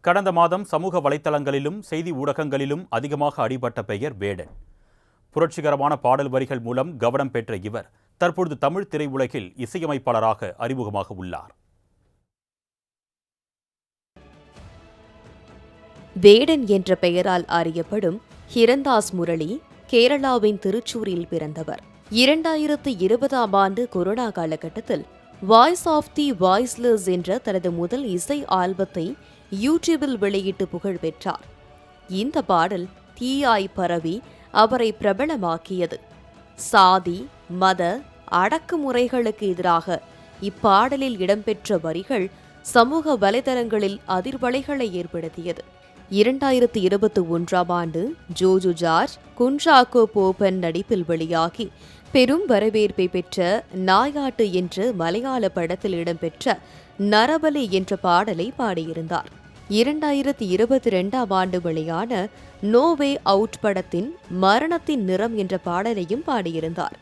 கடந்த மாதம் சமூக வலைத்தளங்களிலும் செய்தி ஊடகங்களிலும் அதிகமாக அடிபட்ட பெயர் வேடன். புரட்சிகரமான பாடல் வரிகள் மூலம் கவனம் பெற்ற இவர் தற்பொழுது தமிழ் திரையுலகில் இசையமைப்பாளராக அறிமுகமாக உள்ளார். வேடன் என்ற பெயரால் அறியப்படும் ஹிரந்தாஸ் முரளி கேரளாவின் திருச்சூரில் பிறந்தவர். இரண்டாயிரத்து இருபதாம் ஆண்டு கொரோனா காலகட்டத்தில் வாய்ஸ் ஆஃப் தி வாய்ஸ்லெஸ் என்ற தனது முதல் இசை ஆல்பத்தை யூடியூபில் வெளியிட்டு புகழ் பெற்றார். இந்த பாடல் தீயாய் பரவி அவரை பிரபலமாக்கியது. சாதி மத அடக்குமுறைகளுக்கு எதிராக இப்பாடலில் இடம்பெற்ற வரிகள் சமூக வலைதளங்களில் அதிர்வலைகளை ஏற்படுத்தியது. இரண்டாயிரத்தி இருபத்தி ஒன்றாம் ஆண்டு ஜோஜு ஜார்ஜ் குன்றாக்கோ போபன் நடிப்பில் வெளியாகி பெரும் வரவேற்பை பெற்ற நாயாட்டு என்ற மலையாள படத்தில் இடம்பெற்ற நரபலி என்ற பாடலை பாடியிருந்தார். இரண்டாயிரத்தி இருபத்தி ரெண்டாம் ஆண்டு வெளியான நோவே அவுட் படத்தின் மரணத்தின் நிறம் என்ற பாடலையும் பாடியிருந்தார்.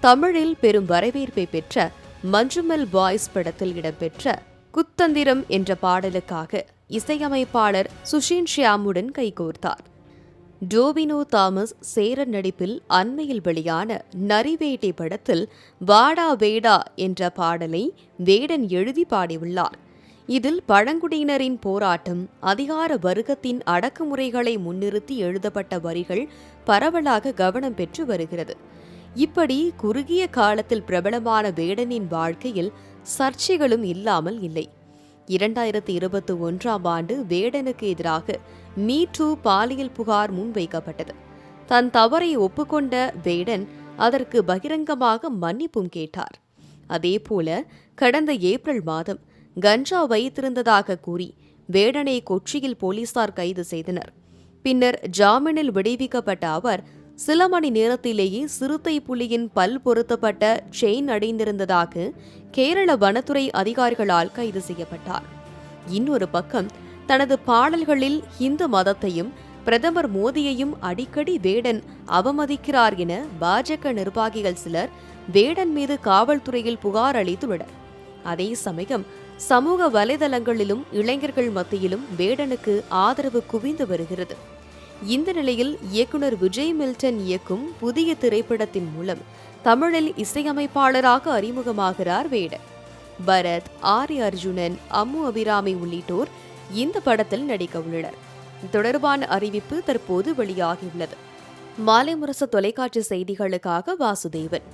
தமிழில் பெரும் வரவேற்பை பெற்ற மஞ்சுமெல் பாய்ஸ் படத்தில் இடம்பெற்ற குத்தந்திரம் என்ற பாடலுக்காக இசையமைப்பாளர் சுஷின் ஷியாமுடன் கைகோர்த்தார். டோபினோ தாமஸ் சேரன் நடிப்பில் அண்மையில் வெளியான நரிவேட்டை படத்தில் வாடா வேடா என்ற பாடலை வேடன் எழுதி பாடியுள்ளார். இதில் பழங்குடியினரின் போராட்டம் அதிகார வர்க்கத்தின் அடக்குமுறைகளை முன்னிறுத்தி எழுதப்பட்ட வரிகள் பரவலாக கவனம் பெற்று வருகிறது. இப்படி குறுகிய காலத்தில் பிரபலமான வேடனின் வாழ்க்கையில் சர்ச்சைகளும் இல்லாமல் இல்லை. இரண்டாயிரத்தி இருபத்தி ஒன்றாம் ஆண்டு வேடனுக்கு எதிராக மீ டூ பாலியல் புகார் முன்வைக்கப்பட்டது. தன் தவறை ஒப்புக்கொண்ட வேடன் அதற்கு பகிரங்கமாக மன்னிப்பும் கேட்டார். அதேபோல கடந்த ஏப்ரல் மாதம் கஞ்சா வைத்திருந்ததாக கூறி வேடனை கொச்சியில் போலீசார் கைது செய்தனர். பின்னர் ஜாமீனில் விடுவிக்கப்பட்ட அவர் சில மணி நேரத்திலேயே சிறுத்தை புலியின் பல் பொருத்தப்பட்ட செயின் அடைந்திருந்ததாக கேரள வனத்துறை அதிகாரிகளால் கைது செய்யப்பட்டார். இன்னொரு பக்கம் தனது பாடல்களில் இந்து மதத்தையும் பிரதமர் மோடியையும் அடிக்கடி வேடன் அவமதிக்கிறார் என பாஜக நிர்வாகிகள் சிலர் வேடன் மீது காவல்துறையில் புகார் அளித்துள்ளனர். அதே சமயம் சமூக வலைதளங்களிலும் இளைஞர்கள் மத்தியிலும் வேடனுக்கு ஆதரவு குவிந்து வருகிறது. இந்த நிலையில் இயக்குனர் விஜய் மில்டன் இயக்கும் புதிய திரைப்படத்தின் மூலம் தமிழில் இசையமைப்பாளராக அறிமுகமாகிறார் வேடன். பரத் ஆரி அர்ஜுனன் அம்மு அபிராமி உள்ளிட்டோர் இந்த படத்தில் நடிக்க உள்ளனர். தொடர்பான அறிவிப்பு தற்போது வெளியாகியுள்ளது. மாலைமுரசு தொலைக்காட்சி செய்திகளுக்காக வாசுதேவன்.